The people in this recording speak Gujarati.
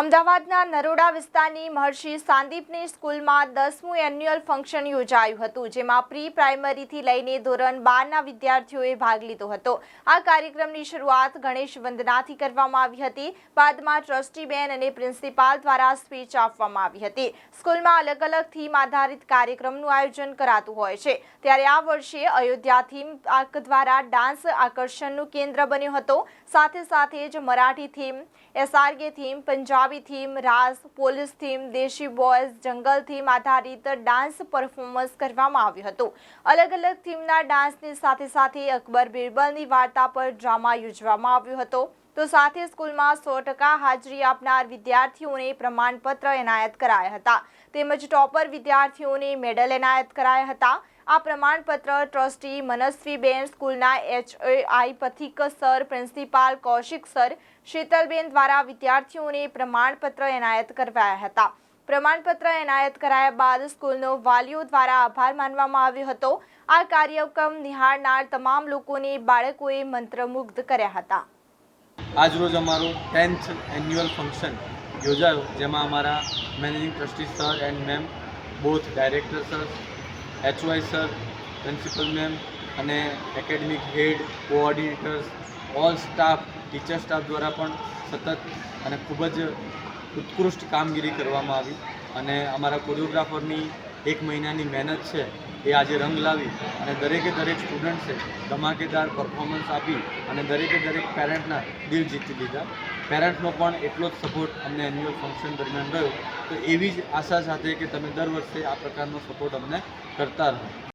અમદાવાદના નરોડા વિસ્તારની મહર્ષિ સાંદીપની સ્કૂલમાં દસમું એન્યુઅલ ફંક્શન યોજાયું હતું, જેમાં પ્રી પ્રાઇમરીથી લઈને ધોરણ બારના વિદ્યાર્થીઓએ ભાગ લીધો હતો. આ કાર્યક્રમની શરૂઆત ગણેશ વંદનાથી કરવામાં આવી હતી. બાદમાં ટ્રસ્ટીબેન અને પ્રિન્સિપાલ દ્વારા સ્પીચ આપવામાં આવી હતી. સ્કૂલમાં અલગ અલગ થીમ આધારિત કાર્યક્રમનું આયોજન કરાતું હોય છે. ત્યારે આ વર્ષે અયોધ્યા થીમ દ્વારા ડાન્સ આકર્ષણનું કેન્દ્ર બન્યો હતો. સાથે સાથે જ Marathi theme SRK theme, Punjabi theme raas, police theme, desi boys, jungle theme આધારિત ડાન્સ પરફોર્મન્સ કરવામાં આવ્યું હતું. અલગ અલગ થીમના ડાન્સની સાથે સાથે અકબર બિરબલની વાર્તા પર ડ્રામા યોજવામાં આવ્યો હતો. તો સાથે સ્કૂલમાં સો ટકા હાજરી આપનાર વિદ્યાર્થીઓને પ્રમાણપત્ર એનાયત કરાયા હતા. તેમજ ટોપર વિદ્યાર્થીઓને મેડલ એનાયત કરાયા હતા. આ પ્રમાણપત્ર ટ્રસ્ટી મનસ્વીબેન સ્કૂલના HI Pathik sir, principal Kaushik sir, શીતલબેન દ્વારા વિદ્યાર્થીઓને પ્રમાણપત્ર એનાયત કરવાયા હતા. પ્રમાણપત્ર એનાયત કરાયા બાદ સ્કૂલનો વાલીઓ દ્વારા આભાર માનવામાં આવ્યો હતો. આ કાર્યક્રમ નિહાળનાર તમામ લોકોને બાળકોએ મંત્રમુગ્ધ કર્યા હતા. આજરોજ અમારું ટેન્થ એન્યુઅલ ફંક્શન યોજાયો, જેમાં અમારા managing trustee sir and ma'am, both director sir HY sir, principal ma'am અને academic head, coordinators, all staff, teacher staff દ્વારા પણ સતત અને ખૂબ જ ઉત્કૃષ્ટ કામગીરી કરવામાં આવી અને અમારા કોરિયોગ્રાફરની એક મહિનાની મહેનત છે એ આજે રંગ લાવી અને દરેકે દરેક સ્ટુડન્ટ્સે ધમાકેદાર પરફોર્મન્સ આપી અને દરેકે દરેક પેરેન્ટના દિલ જીતી લીધા. પેરેન્ટ્સનો પણ એટલો જ સપોર્ટ અમને એન્યુઅલ ફંક્શન દરમિયાન રહ્યો. તો એવી જ આશા સાથે કે તમે દર વર્ષે આ પ્રકારનો સપોર્ટ અમને કરતા રહો.